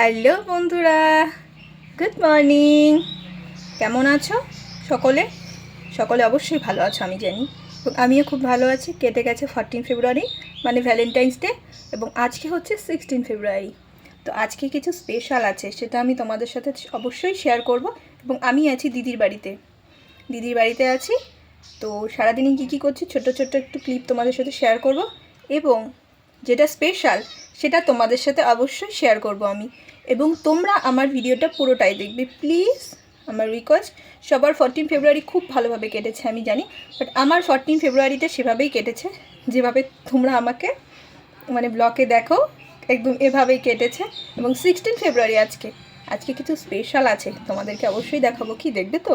Hello বন্ধুরা, good morning. কেমন আছো সকলে? সকলে অবশ্যই ভালো আছো, আমি জানি। আমিও খুব ভালো আছি। কেটে গেছে ফরটিন ফেব্রুয়ারি মানে ভ্যালেন্টাইন্স ডে এবং আজকে হচ্ছে সিক্সটিন ফেব্রুয়ারি তো আজকে কিছু স্পেশাল আছে, সেটা আমি তোমাদের সাথে অবশ্যই শেয়ার করব, এবং আমি আছি দিদির বাড়িতে। দিদির বাড়িতে আছি, তো সারাদিনই কী কী করছি, ছোট ছোট একটু ক্লিপ তোমাদের সাথে শেয়ার করব, এবং যেটা স্পেশাল সেটা তোমাদের সাথে অবশ্যই শেয়ার করব আমি। এবং তোমরা আমার ভিডিওটা পুরোটাই দেখবে। প্লিজ আমার রিকোয়েস্ট সবার ফরটিন ফেব্রুয়ারি খুব ভালোভাবে কেটেছে, আমি জানি। বাট আমার ফরটিন ফেব্রুয়ারিতে সেভাবেই কেটেছে। যেভাবে তোমরা আমাকে মানে ব্লকে দেখো, একদম এভাবেই কেটেছে। এবং সিক্সটিন ফেব্রুয়ারি আজকে আজকে কিছু স্পেশাল আছে, তোমাদেরকে অবশ্যই দেখাবো। কি দেখবে তো?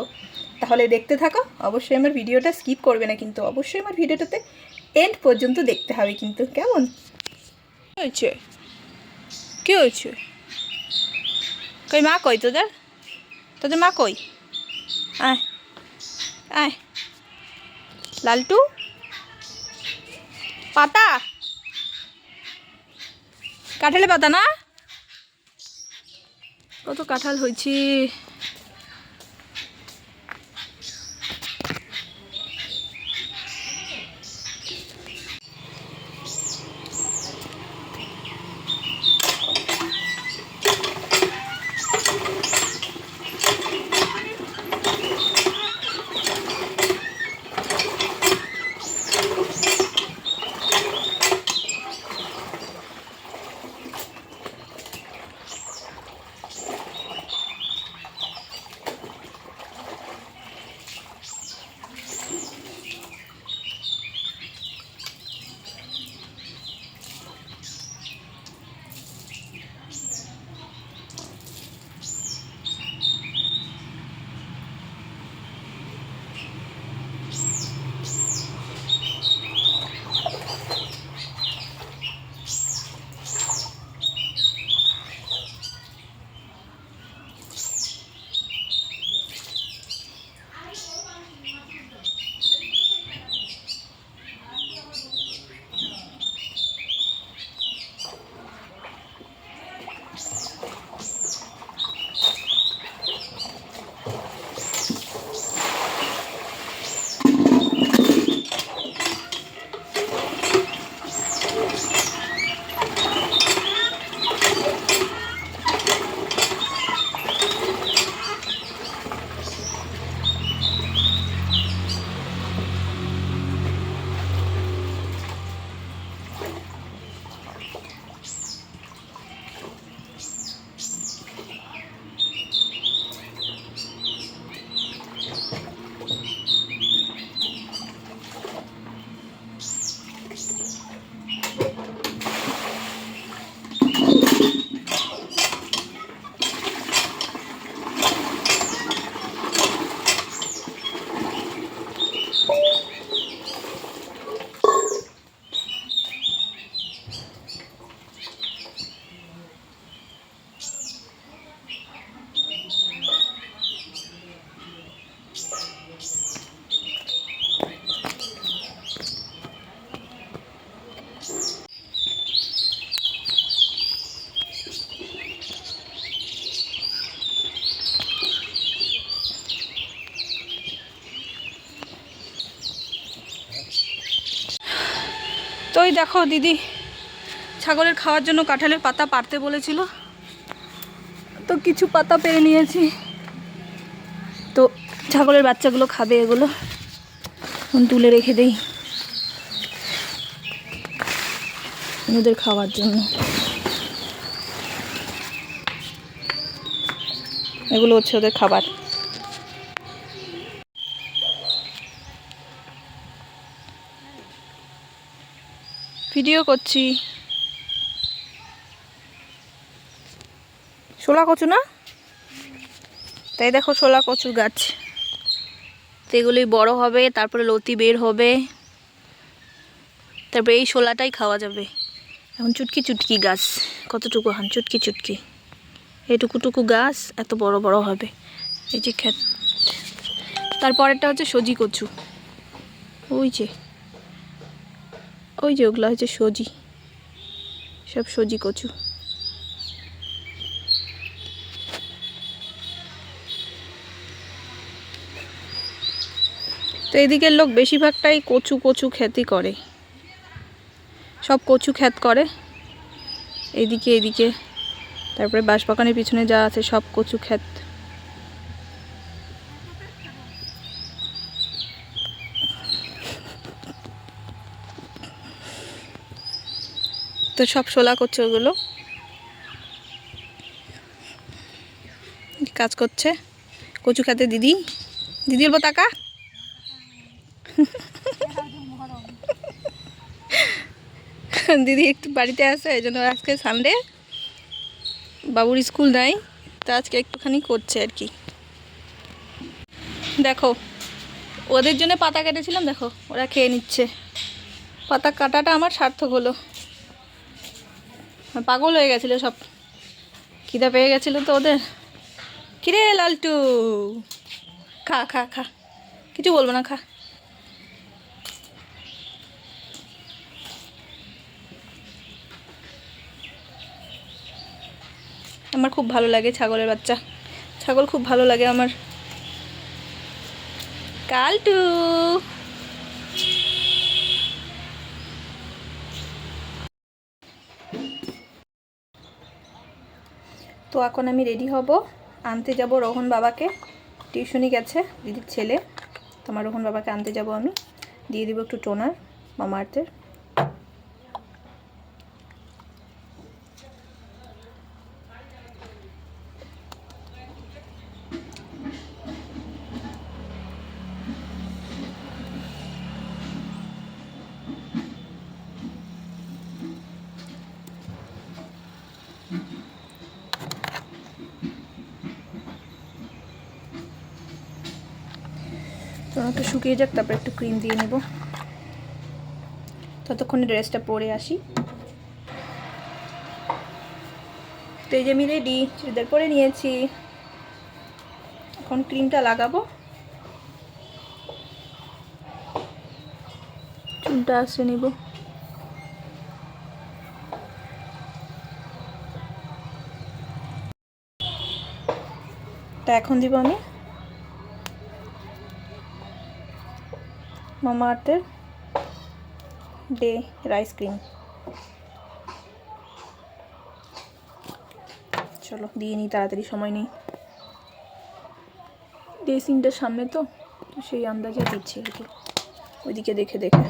তাহলে দেখতে থাকো। অবশ্যই আমার ভিডিওটা স্কিপ করবে না কিন্তু, অবশ্যই আমার ভিডিওটাতে এন্ড পর্যন্ত দেখতে হবে কিন্তু। কেমন? হয়েছে? কি হয়েছে? কই মা কই তোদের? তোদের মা কই? আয় আয়। লালটু? পাতা? কাঁঠালে পাতা না? কত কাঁঠাল হয়েছে। ওই দেখো দিদি ছাগলের খাওয়ার জন্য কাঁঠালের পাতা পারতে বলেছিল। তো কিছু পাতা পেরে নিয়েছি। তো ছাগলের বাচ্চাগুলো খাবে এগুলো। তুলে রেখে দেই। ওদের খাওয়ার জন্য। এগুলো হচ্ছে ওদের খাবার। ভিডিও করছি। শোলা কচু না? তাই দেখো শোলা কচুর গাছ। এগুলি বড় হবে, তারপরে লতি বের হবে। তারপরে এই শোলাটাই খাওয়া যাবে। এখন চুটকি চুটকি গাছ, কতটুকু হান? চুটকি চুটকি। এটুকুটুকু গাছ এত বড় বড় হবে। এই যে ক্ষেত তারপরেরটা হচ্ছে সজি কচু। ওই যে। ওই যে ওগুলো হচ্ছে সজি। সব সজি কচু। তো এদিকের লোক বেশিরভাগটাই কচু কচু খ্যাতি করে। সব কচু খ্যাত করে। এদিকে এদিকে। তারপরে বাঁশবাগানের পিছনে যা আছে সব কচু খ্যাত। তো সব শোলা করছে ওগুলো। কাজ করছে। কচু খাতে দিদি। দিদি বলব টাকা দিদি একটু বাড়িতে আসে এই জন্য আজকে সানডে বাবুর স্কুল নাই, তো আজকে একটুখানি করছে আর কি। দেখো, ওদের জন্য পাতা কেটেছিলাম, দেখো, ওরা খেয়ে নিচ্ছে। পাতা কাটাটা আমার সার্থক হলো। পাগল হয়ে গেছিল সব। খিদা পেয়ে গেছিল তো ওদের। কিরে লালটু? খা খা খা। কিছু বলব না, খা। আমার খুব ভালো লাগে ছাগলের বাচ্চা। ছাগল খুব ভালো লাগে আমার। কালটু! তো এখন আমি রেডি হব। আনতে যাব রোহন বাবাকে। টিউশনি গেছে দিদির ছেলে। তোমার রোহন বাবাকে আনতে যাব আমি। দিয়ে দিব একটু টোনার মামার্থের টোনাটা শুকিয়ে যাক, তারপর একটু ক্রিম দিয়ে নেব। ততক্ষণে ড্রেসটা পরে আসি। তো এই যে আমি রেডি চুড়িদার পরে নিয়েছি। এখন ক্রিমটা লাগাবো। চুলটা আসে নিব। তা এখন দিব আমি। মামা আর্থের ডে রাইস ক্রিম। চলো, দিয়ে নিই তাড়াতাড়ি সময় নেই। ড্রেসিংটার সামনে তো তো সেই আন্দাজে দিচ্ছি আর কি। ওইদিকে দেখে দেখে।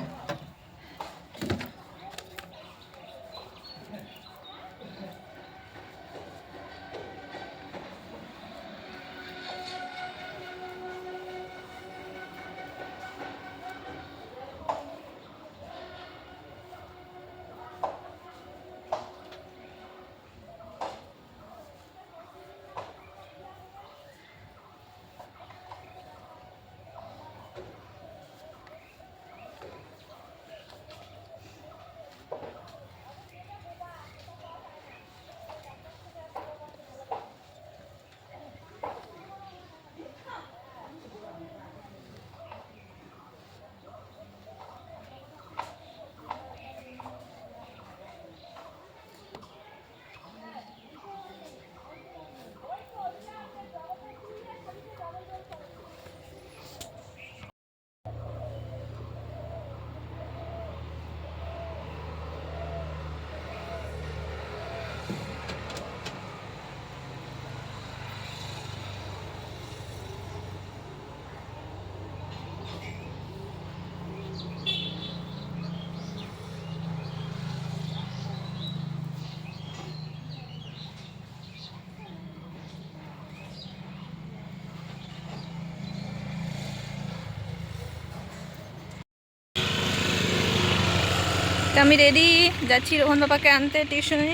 আমি রেডি যাচ্ছি রোহন বাবাকে আনতে টিউশনে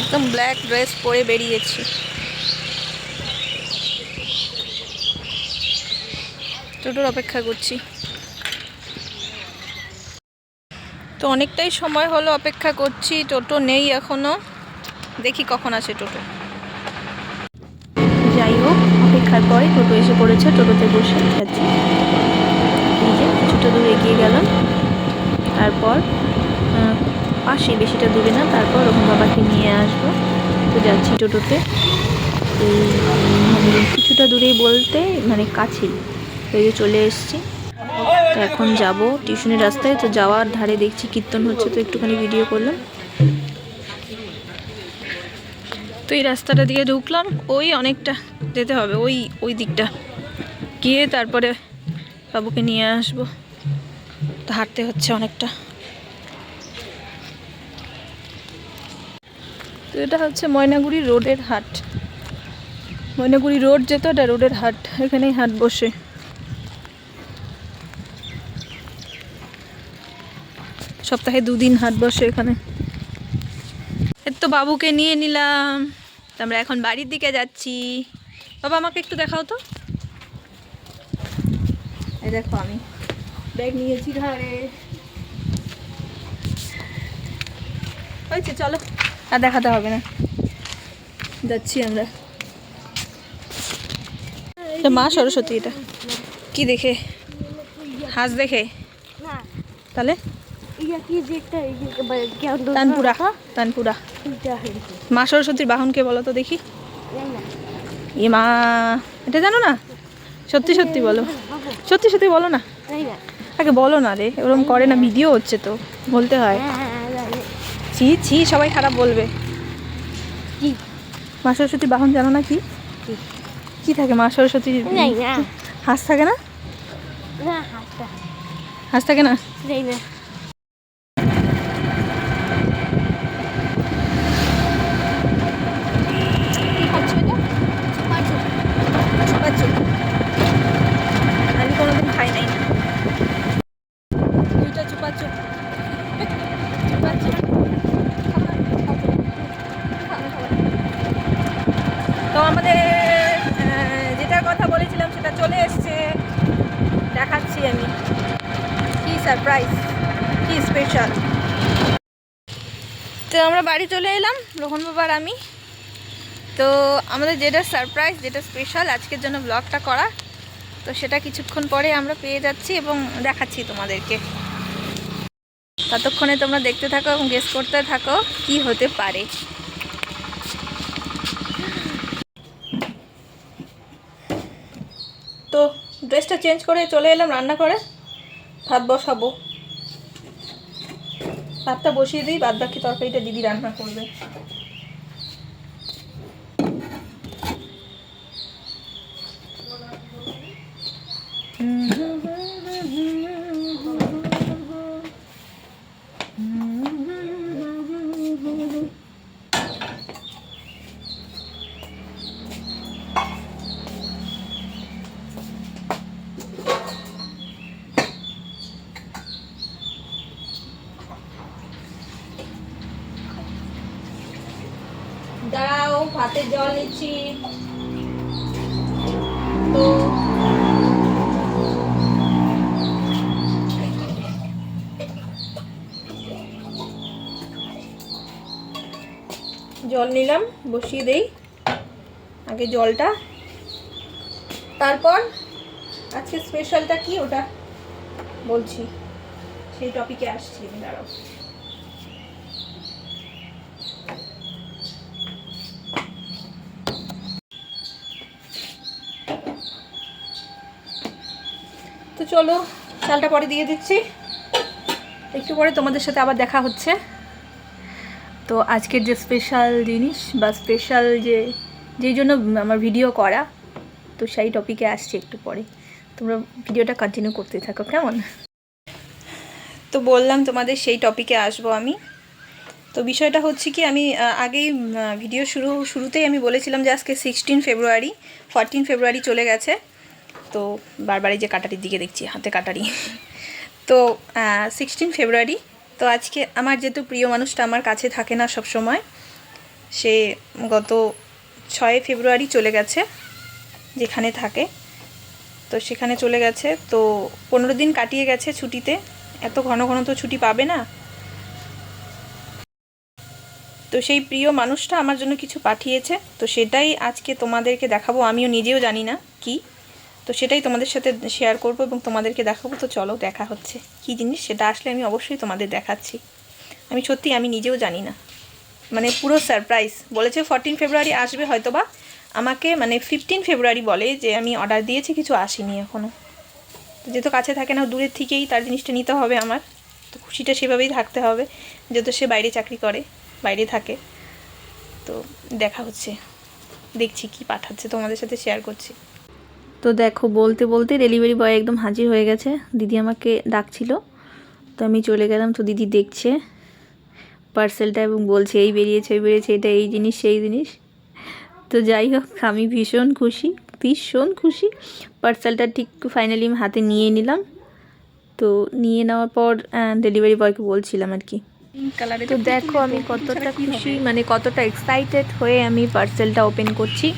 একদম ব্ল্যাক ড্রেস পরে বেরিয়েছি। টোটোর অপেক্ষা করছি। তো অনেকটাই সময় হলো, অপেক্ষা করছি, টোটো নেই এখনও। দেখি কখন আসে টোটো। যাই হোক, অপেক্ষার পরে টোটো এসে পড়েছে, টোটোতে বসে যাচ্ছি কিছুটা দূর এগিয়ে গেলাম। তারপর পাশে বেশিটা দূরে না, তারপর রকম বাবাকে নিয়ে আসব। তো যাচ্ছি টোটোতে। কিছুটা দূরেই বলতে মানে কাছেই। তো এই চলে এসেছি। তো এখন যাব টিউশনের রাস্তায়, তো যাওয়ার ধারে দেখছি কীর্তন হচ্ছে, তো একটুখানি ভিডিও করলাম। তো এই রাস্তাটা দিয়ে ঢুকলাম, ওই অনেকটা যেতে হবে, ওই ওই দিকটা। গিয়ে তারপরে বাবুকে নিয়ে আসব। তো হাঁটতে হচ্ছে অনেকটা। তো এটা হচ্ছে ময়নাগুড়ি রোডের হাট। ময়নাগুড়ি রোড যেত, এটা রোডের হাট, এখানেই হাট বসে। সপ্তাহে দুদিন হাট বসে এখানে। এর তো বাবুকে নিয়ে নিলাম। আমরা এখন বাড়ির দিকে যাচ্ছি। বাবা আমাকে একটু দেখাও তো। এই দেখো আমি ব্যাগ নিয়েছি ঘরে হয়েছে চলো। আর দেখাতে হবে না। যাচ্ছি আমরা। মা সরস্বতী এটা। কি দেখে? হাঁস দেখে? তাহলে? তানপুরা? তানপুরা। মা সরস্বতীর বাহনকে বলো তো দেখি। এ মা এটা জানো না? সত্যি সত্যি বলো। সত্যি সত্যি বলো না? আগে বলো না রে ওরকম করে না ভিডিও হচ্ছে তো বলতে হয়। হ্যাঁ, হ্যাঁ। ছি ছি সবাই খারাপ বলবে। কি? মা সরস্বতীর বাহন জানো না কি? কি? থাকে মা সরস্বতীর হাঁস থাকে না? না, হাঁস থাকে। না জানি না। কি খাচ্ছ এটা চুপাচুপ আমি কোনোদিন খাই নাই দুইটা চুপাচুপ চুপাচুপ তো আমাদের আহ, যেটার কথা বলেছিলাম সেটা চলে এসছে দেখাচ্ছি আমি। কি সারপ্রাইজ কি স্পেশাল তো আমরা বাড়ি চলে এলাম, রোহন বাবার আমি। তো আমাদের যেটা সারপ্রাইজ যেটা স্পেশাল আজকের জন্য ব্লগটা করা। তো সেটা কিছুক্ষণ পরে আমরা পেয়ে যাচ্ছি এবং দেখাচ্ছি তোমাদেরকে। ততক্ষণে তোমরা দেখতে থাকো এবং গেস করতে থাকো কি হতে পারে। তো ড্রেসটা চেঞ্জ করে চলে এলাম রান্না করে ভাত বসাবো। ভাতটা বসিয়ে দিই বাদ বাকি তরকারিটা দিদি রান্না করবে। দাঁড়াও, ভাতে জল নিচ্ছি। তো, জল নিলাম, বসিয়ে দেই। আগে জলটা। তারপর, আজকে স্পেশালটা কি ওটা? বলছি। সেই টপিকে আসছি, দাঁড়াও। তো চলো, চালটা পরে দিয়ে দিচ্ছি। একটু পরে তোমাদের সাথে আবার দেখা হচ্ছে। তো আজকের যে স্পেশাল জিনিস বা স্পেশাল যে, যেই জন্য আমার ভিডিও করা, তো সেই টপিকে আসছি একটু পরে। তোমরা ভিডিওটা কন্টিনিউ করতে থাকো, কেমন? তো বললাম তোমাদের সেই টপিকে আসব আমি। তো বিষয়টা হচ্ছে কি, আমি আগেই ভিডিও শুরু, শুরুতেই আমি বলেছিলাম যে আজকে সিক্সটিন ফেব্রুয়ারি ফরটিন ফেব্রুয়ারি চলে গেছে। তো বারবার এই যে কাটারির দিকে দেখছি, হাতে কাটারি। তো সিক্সটিন ফেব্রুয়ারি তো আজকে আমার যেহেতু প্রিয় মানুষটা আমার কাছে থাকে না সব সময় সে গত ছয় ফেব্রুয়ারি চলে গেছে যেখানে থাকে। তো সেখানে চলে গেছে, তো পনেরো দিন কাটিয়ে গেছে ছুটিতে, এত ঘন ঘন তো ছুটি পাবে না। তো সেই প্রিয় মানুষটা আমার জন্য কিছু পাঠিয়েছে, তো সেটাই আজকে তোমাদেরকে দেখাবো, আমিও নিজেও জানি না কি। তো সেটাই তোমাদের সাথে শেয়ার করব এবং তোমাদেরকে দেখাবো। তো চলো দেখা হচ্ছে। কি জিনিস? সেটা আসলে আমি অবশ্যই তোমাদের দেখাচ্ছি। আমি সত্যি আমি নিজেও জানি না। মানে পুরো সারপ্রাইজ বলেছে ফোরটিন ফেব্রুয়ারি আসবে হয়তো বা আমাকে মানে ফিফটিন ফেব্রুয়ারি বলে যে আমি অর্ডার দিয়েছি, কিছু আসেনি এখনও যেহেতু কাছে থাকে না দূরের থেকেই তার জিনিসটা নিতে হবে আমার। তো খুশিটা সেভাবেই থাকতে হবে যেহেতু সে বাইরে চাকরি করে, বাইরে থাকে। তো দেখা হচ্ছে। দেখছি কি পাঠাচ্ছে, তোমাদের সাথে শেয়ার করছি। তো দেখো বলতে বলতে ডেলিভারি বয় একদম হাজির হয়ে গেছে। দিদি আমাকে ডাকছিল তো আমি চলে গেলাম। তো দিদি দেখছে পার্সেলটা এবং বলছে এই বেরিয়েছে এই বেরিয়েছে এটা এই জিনিস সেই জিনিস। তো যাই হোক আমি ভীষণ খুশি ভীষণ খুশি। পার্সেলটা ঠিক ফাইনালি আমি হাতে নিয়ে নিলাম। তো নিয়ে নেওয়ার পর ডেলিভারি বয়কে বলছিলাম আর কি। তো দেখো আমি কতটা খুশি মানে কতটা এক্সাইটেড হয়ে আমি পার্সেলটা ওপেন করছি।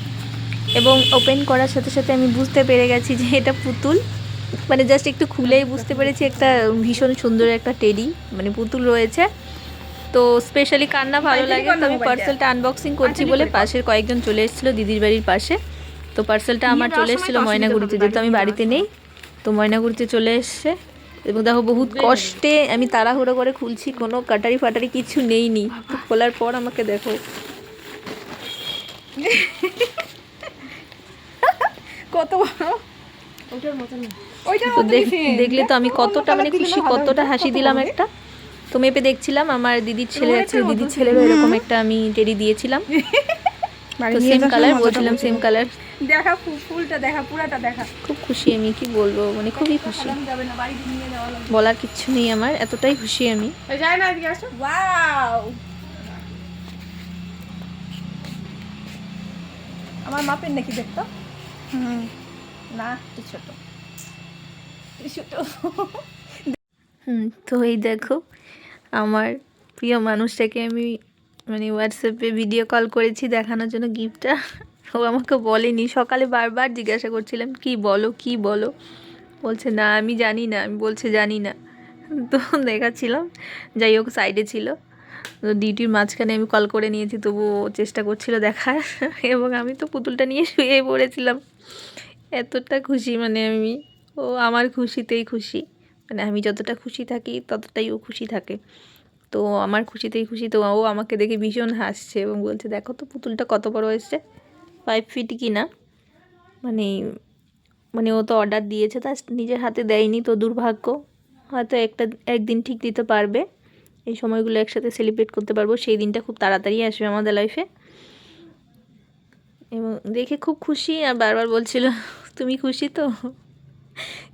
এবং ওপেন করার সাথে সাথে আমি বুঝতে পেরে গেছি যে এটা পুতুল। মানে জাস্ট একটু খুলেই বুঝতে পেরেছি একটা ভীষণ সুন্দর একটা টেডি মানে পুতুল রয়েছে। তো স্পেশালি কান্না ভালো লাগে তো আমি পার্সেলটা আনবক্সিং করছি বলে পাশের কয়েকজন চলে এসেছিল দিদির বাড়ির পাশে। তো পার্সেলটা আমার চলে এসেছিল ময়নাগুড়িতে যেহেতু আমি বাড়িতে নেই তো ময়নাগুড়িতে চলে এসছে। এবং দেখো বহুত কষ্টে আমি তাড়াহুড়ো করে খুলছি কোনো কাটারি ফাটারি কিছু নেইনি। তো খোলার পর আমাকে দেখো। কত বড়? দেখলে তো আমি কতটা মানে খুশি কতটা হাসি দিলাম একটা। তো মেপে দেখছিলাম আমার দিদির ছেলে আছে দিদির ছেলেরও এরকম একটা আমি টেডি দিয়েছিলাম। তো সেম কালার বলছিলাম সেম কালার দেখা ফুলটা দেখা পুরাটা দেখা। খুব খুশি আমি কি বলব মানে খুবই খুশি। বলার কিচ্ছু নেই আমার এতটাই খুশি আমি। যায় না এদিকে আসো। ওয়াও আমার মাপের নাকি দেখতো? হুম। না, একটু ছোট। ছোট। হুম, তো এই দেখো, আমার প্রিয় মানুষটাকে আমি মানে হোয়াটসঅ্যাপে ভিডিও কল করেছি দেখানোর জন্য গিফটটা ও আমাকে বলেনি। সকালে বারবার জিজ্ঞাসা করছিলাম, কি বলো কি বলো? বলছে, না, আমি জানি না। আমি বলছে, জানি না। তো দেখাচ্ছিলাম। যাই হোক সাইডে ছিল। তো ডিউটির মাঝখানে আমি কল করে নিয়েছি তবু চেষ্টা করছিল দেখার এবং আমি তো পুতুলটা নিয়ে শুয়ে পড়েছিলাম। এতটা খুশি মানে আমি, ও আমার খুশিতেই খুশি। মানে আমি যতটা খুশি থাকি, ততটাই ও খুশি থাকে। তো আমার খুশিতেই খুশি, তো ও আমাকে দেখে ভীষণ হাসছে এবং বলছে, দেখো তো পুতুলটা কত বড় হয়েছে ফাইভ ফিট কি না? মানে মানে ও তো অর্ডার দিয়েছে, তা নিজের হাতে দেয়নি, তো দুর্ভাগ্য। হয়তো একটা, একদিন ঠিক দিতে পারবে। এই সময়গুলো একসাথে সেলিব্রেট করতে পারব। সেই দিনটা খুব তাড়াতাড়ি আসবে আমাদের লাইফে এবং দেখে খুব খুশি, আর বারবার বলছিল, তুমি খুশি তো?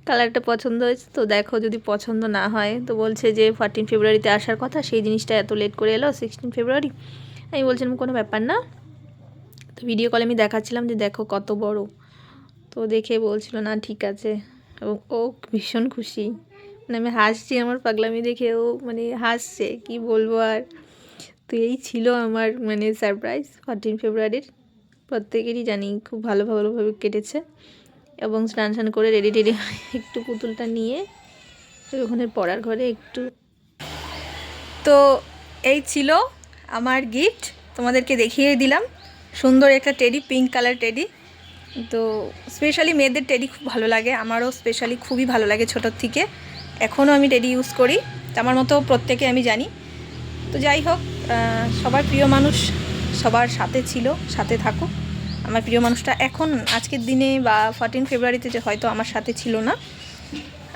কালারটা পছন্দ হয়েছে তো? দেখো, যদি পছন্দ না হয়। তো বলছে যে ফোরটিন ফেব্রুয়ারিতে আসার কথা, সেই জিনিসটা এত লেট করে এলো সিক্সটিন ফেব্রুয়ারি আমি বলছিলাম, কোনো ব্যাপার না। তো ভিডিও কলে আমি দেখাচ্ছিলাম যে, দেখো কত বড়। তো দেখে বলছিল, না, ঠিক আছে। এবং ও ভীষণ খুশি। মানে আমি হাসছি, আমার পাগলামি দেখে ও মানে হাসছে, কি বলব আর? তো এই ছিল আমার মানে সারপ্রাইজ ফোরটিন ফেব্রুয়ারির প্রত্যেকেরই জানি খুব ভালো ভালোভাবে কেটেছে এবং স্নান স্নান করে রেডি টেডি একটু পুতুলটা নিয়ে ওখানে পড়ার ঘরে একটু। তো এই ছিল আমার গিফট তোমাদেরকে দেখিয়ে দিলাম। সুন্দর একটা টেডি পিঙ্ক কালার টেডি তো স্পেশালি মেয়েদের টেডি খুব ভালো লাগে, আমারও স্পেশালি খুবই ভালো লাগে ছোটোর থেকে। এখনও আমি টেডি ইউজ করি। আমার মতো প্রত্যেকে আমি জানি। তো যাই হোক সবার প্রিয় মানুষ সবার সাথে ছিল, সাথে থাকো আমার প্রিয় মানুষটা এখন, আজকের দিনে বা ফোরটিন ফেব্রুয়ারিতে যে হয়তো আমার সাথে ছিল না,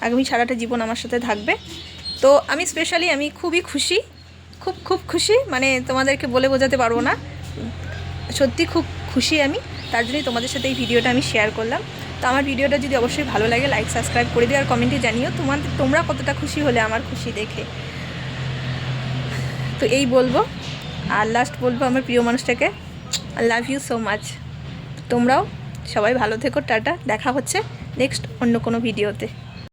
আগামী সারাটা জীবন আমার সাথে থাকবে। তো আমি স্পেশালি আমি খুবই খুশি, খুব খুব খুশি মানে তোমাদেরকে বলে বোঝাতে পারব না। সত্যি খুব খুশি আমি, তার জন্যই তোমাদের সাথে এই ভিডিওটা আমি শেয়ার করলাম। তো আমার ভিডিওটা যদি অবশ্যই ভালো লাগে লাইক সাবস্ক্রাইব করে দিও আর কমেন্টে জানিও তোমার, তোমরা কতটা খুশি হলে আমার খুশি দেখে। তো এই বলব। আর লাস্ট বলব আমার প্রিয় মানুষটাকে I love you so much তোমরাও সবাই ভালো থেকো, টাটা, দেখা হচ্ছে নেক্সট অন্য কোনো ভিডিওতে